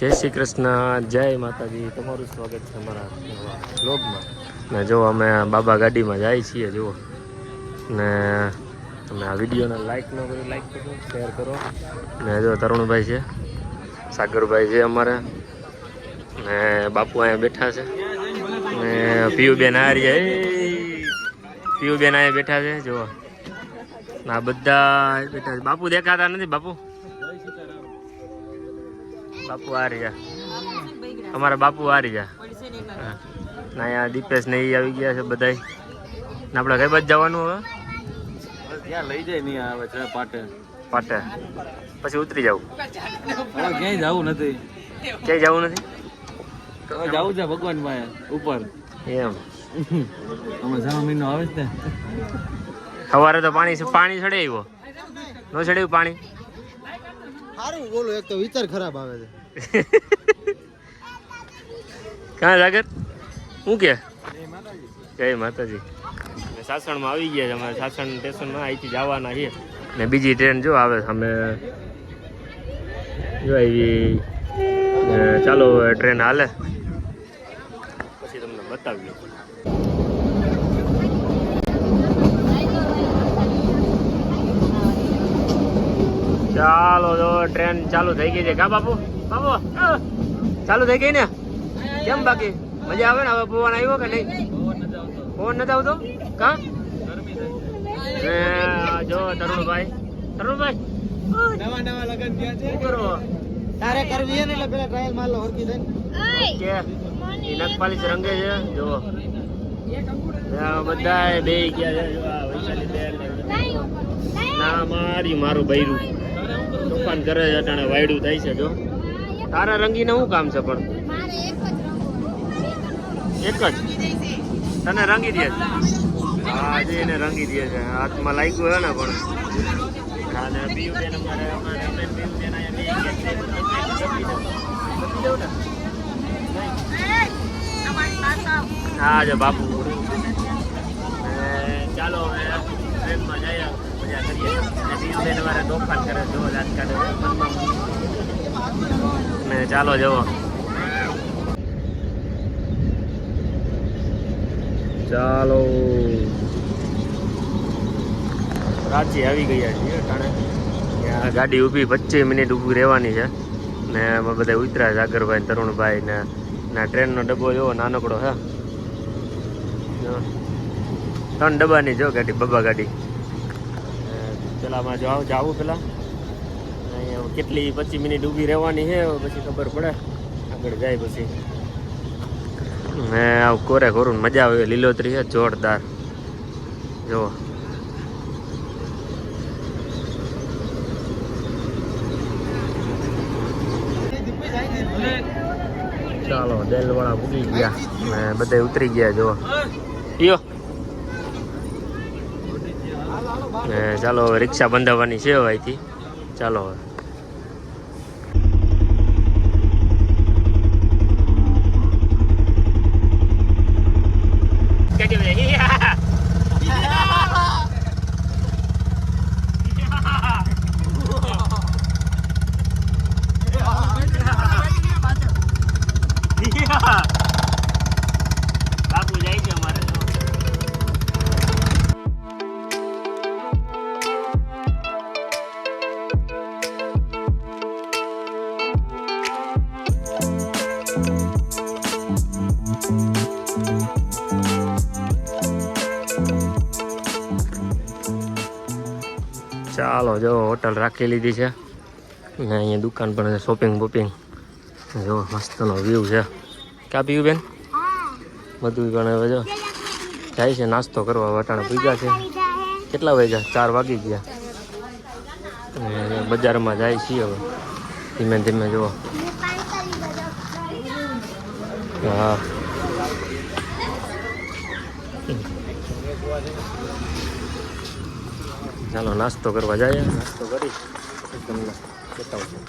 જય શ્રી કૃષ્ણ, જય માતાજી. તમારું સ્વાગત છે અમારા બ્લોગમાં. ને જો અમે બાબા ગાડીમાં જાય છીએ, જુઓ. ને તમે આ વિડીયોને લાઈક ન કરો લાઈક કરો શેર કરો. ને જો તરુણભાઈ છે, સાગરભાઈ છે અમારે. ને બાપુ અહીંયા બેઠા છે. ને પિયુબેન આ પિયુબેન પીયુબેન અહીંયા બેઠા છે, જુઓ. ના બધા બેઠા છે. બાપુ દેખાતા નથી, બાપુ? બાપુ હારી ગયા અમારા બાપુ હારી ગયા ના અહીંયા દીપેશ ને એ આવી ગયા છે બધાય. ને આપણે કઈ બાજુ જવાનું હવે? ત્યાં લઈ જાય નહીં આવે છે પાટે. પાટે. પછી ઉતરી જવું ક્યાંય જવું નથી. ક્યાંય જવું નથી? જવું છે ભગવાન પાસે ઉપર. એમ. અમે મહિનો આવે છે સવારે તો પાણી પાણી ચડાવ્યો ન ચડાવ્યું પાણી? સારું બોલો એક તો વિચાર ખરાબ આવે છે. ક્યાં જાગર? શું કે? જય માતાજી. સાસણમાં આવી ગયા છે અમારે સાસણ સ્ટેશનમાં અહીંથી જવાના છીએ ને બીજી ટ્રેન જો આવે છે અમે જો આવી ચાલો ટ્રેન હાલે. પછી તમને બતાવીએ. ચાલો જો ટ્રેન ચાલુ થઈ ગઈ છે. કા બાપુ? અ, ચાલુ થઈ ગઈ ને? કેમ બાકી? મજા આવે ને? હવે પવન આવ્યો કે નહીં? પવન નથી આવતો? કા? જો તરુણભાઈ. તરુણભાઈ નવા નવા લગન થયા છે. શું કરો? તારે કરવી છે ને? એટલે પેલા ટ્રાયલ માર લો હરકી કે ઈ નખપાલીસ રંગે છે જો બધા બે ગયા છે જો આ વૈશાલી બેન ના મારી મારું બૈરું. તોફાન કરે છે અટાણે વાયડું થાય છે જો. તારા રંગીને શું કામ છે પણ? એક જ તને રંગી દે છે? હા જે એને રંગી દે છે. હાથમાં લાગ્યું હે ને પણ. અને બેન અમારે બેન? હા જો બાપુ. ચાલો હવે ટ્રેનમાં જઈએ. મજા કરીએ. ને પીયું બેન અમારે તોફાન કરે જો કાઢે મનમાં. ને ચાલો જવો ચાલો. રાંચી આવી ગયા છીએ ટાણે. ગાડી ઊભી પચીસ મિનિટ ઊભી રહેવાની છે. ને એમાં બધા ઉતર્યા જાગરભાઈ તરુણભાઈ ને. ના ટ્રેનનો ડબ્બો એવો નાનકડો હે. ત્રણ ડબ્બાની જો ગાડી બબ્બા ગાડી. પેલામાં જો આવ, જાવું પેલા. કેટલી પચીસ મિનિટ ઊભી રહેવાની છે પછી ખબર પડે. આગળ જાય પછી. ને આવું કોરે કોરું મજા આવે, લીલોતરી છે, જોરદાર. જો ચાલો, દેલવાળા પૂગી ગયા. ને બધા ઉતરી ગયા જો યો ચાલો, હવે રિક્ષા બંધાવવાની છે અહીંથી. ચાલો હવે. જો હોટલ રાખી લીધી છે. ને અહીંયા દુકાન પણ છે શોપિંગ બોપિંગ જો, મસ્તનો વ્યૂ છે. ક્યાં પીવું બેન? બધું પણ હવે જો. જાય છે, નાસ્તો કરવા વટાણા પૂજા છે. કેટલા વાગ્યા? ચાર વાગી ગયા. બજારમાં જાય છીએ હવે. ધીમે ધીમે જુઓ હા. ચાલો નાસ્તો કરવા જઈએ. નાસ્તો કરી તમને બતાવશું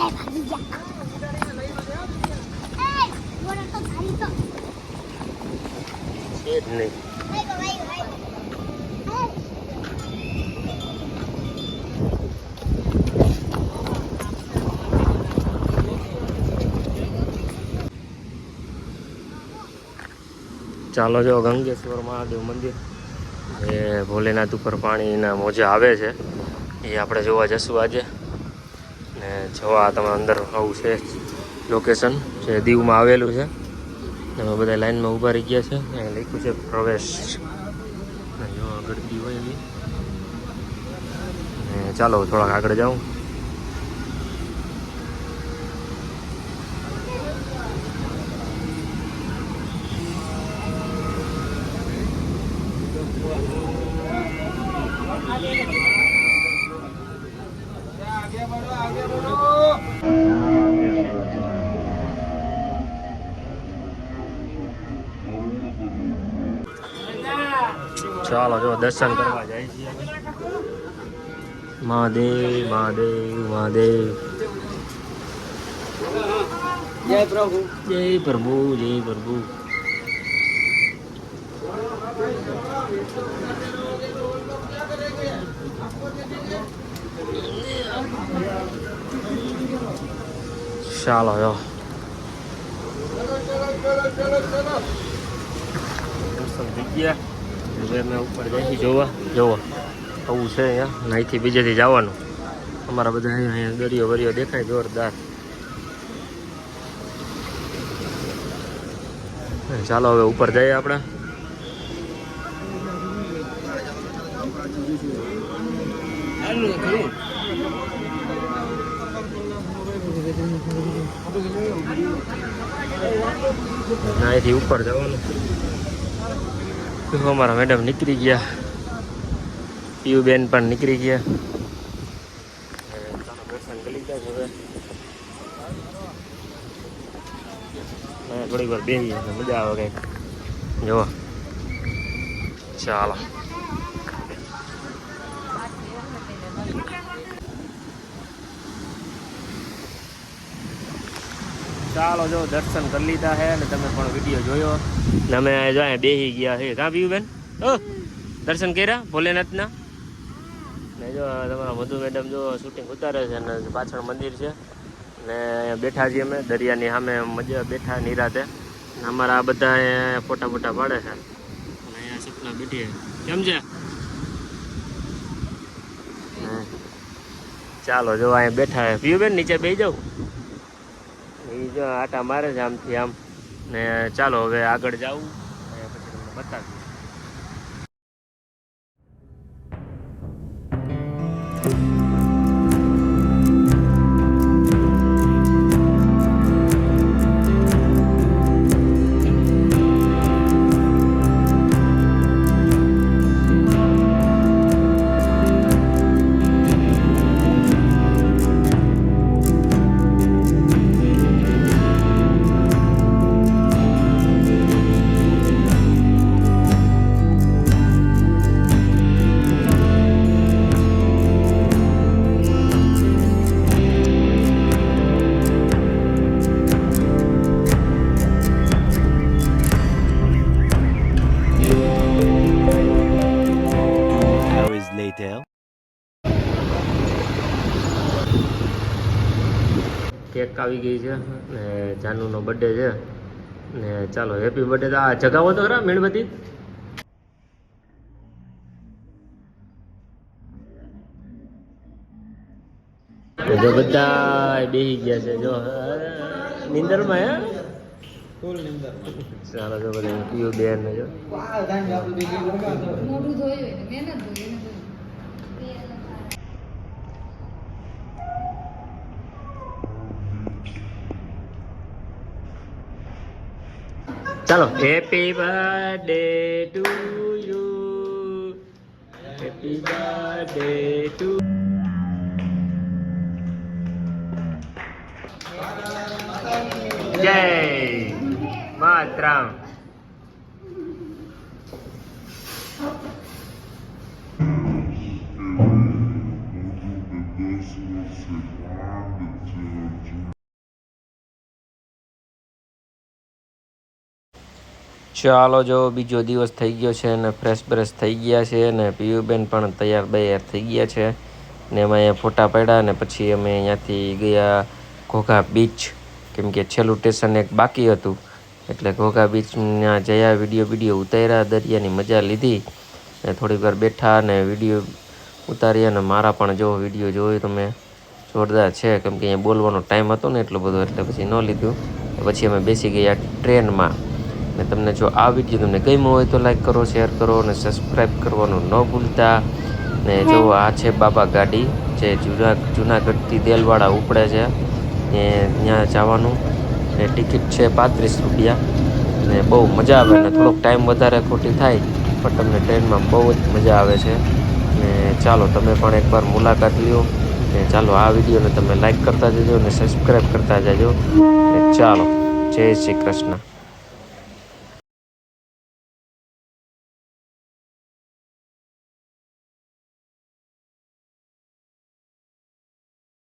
બધાય ભાગી ગયા ચાલો જો ગંગેશ્વર મહાદેવ મંદિર. એ ભોલેનાથ ઉપર પાણીના મોજા આવે છે. એ આપણે જોવા જશું આજે. ને જોવા તમે અંદર આવું છે લોકેશન જે દીવમાં આવેલું છે. અમે બધા લાઈનમાં ઊભા રહી ગયા છે. અહીંયા લખ્યું છે પ્રવેશ. ને આગળ દીવ હોય એવી ચાલો થોડાક આગળ જાઉં. ચાલો જો દર્શન કરવા જાય છીએ મહાદેવ મહાદેવ મહાદેવ. જય પ્રભુ. જય પ્રભુ જય પ્રભુ. ચાલો જો. દર્શન થઈ ગયા. હવે અમે ઉપર જઈશું જોવા. જોવા. આવું છે અહીંયા. અહીંથી બીજેથી જવાનું. અમારા બધા અહીંયા દરિયો વરિયો દેખાય, જોરદાર. ચાલો હવે ઉપર જઈએ આપણે. અહીંથી ઉપર જવાનું. તો અમારા મેડમ નીકળી ગયા. પીયુબેન પણ નીકળી ગયા. થોડીક વાર બેસી મજા આવે કંઈક. જુઓ. ચાલો. ચાલો જો દર્શન કરી લીધા છે અને તમે પણ વીડિયો જોયો. ને અમે જો અહીંયા બેસી ગયા છે કાં પીવું બેન દર્શન કર્યા ભોલેનાથના? ને જો તમારા મધુ મેડમ જો શૂટિંગ ઉતારે છે અને પાછળ મંદિર છે. ને અહીંયા બેઠા છીએ અમે, દરિયાની સામે મજા બેઠા નિરાતે. અમારા આ બધા ફોટા ફોટા પાડે છે. અહીંયા સપના બેઠી કેમ છે? ચાલો, જો અહીંયા બેઠા પીવું બેન નીચે બેસી જાઉં જો આટા મારે છે આમથી આમ. ને ચાલો હવે આગળ અને પછી તમને બતાવીએ. Later. કેક આવી ગઈ છે ને જાનુનો બર્થડે છે ને ચાલો હેપી બર્થડે તો આ જગાવો તો ખરા મીણબત્તી જો બધા બેસી ગયા છે જો નિંદરમાં હે ચાલો જો બધા પીયું બેન ને જો મોઢું ધોયું મહેનત ધોયું. ચાલો. Happy birthday to you happy birthday to Jay માતરમ ચાલો જો બીજો દિવસ થઈ ગયો છે અને ફ્રેશ બ્રેશ થઈ ગયા છે અને પીયુબેન પણ તૈયાર બૈયાર થઈ ગયા છે. ને એમાં અહીંયા ફોટા પાડ્યા અને પછી અમે અહીંયાથી ગયા ઘોઘા બીચ કેમ કે છેલ્લું સ્ટેશન એક બાકી હતું. એટલે ઘોઘા બીચના જયા વીડિયો વીડિયો ઉતાર્યા, દરિયાની મજા લીધી. ને થોડીક વાર બેઠા અને વીડિયો ઉતાર્યા અને મારા પણ જો વીડિયો જોયો તમે જોરદાર છે, કેમ કે અહીંયા બોલવાનો ટાઈમ હતો ને એટલો બધો, એટલે પછી ન લીધું. પછી અમે બેસી ગયા ટ્રેનમાં ને તમને જો આ વીડિયો તમને ગમ્યો હોય તો લાઈક કરો શેર કરો અને સબસ્ક્રાઈબ કરવાનું ન ભૂલતા. ને જો આ છે બાબા ગાડી જે જુના જુનાગઢથી દેલવાડા ઉપડે છે. ને ત્યાં જવાનું. ને ટિકિટ છે પાંત્રીસ રૂપિયા. ને બહુ મજા આવે ને થોડોક ટાઈમ વધારે ખોટી થાય પણ તમને ટ્રેનમાં બહુ જ મજા આવે છે. ને ચાલો તમે પણ એકવાર મુલાકાત લ્યો. ને ચાલો આ વિડીયોને તમે લાઈક કરતા જજો અને સબસ્ક્રાઈબ કરતા જજો. ને ચાલો જય શ્રી કૃષ્ણ.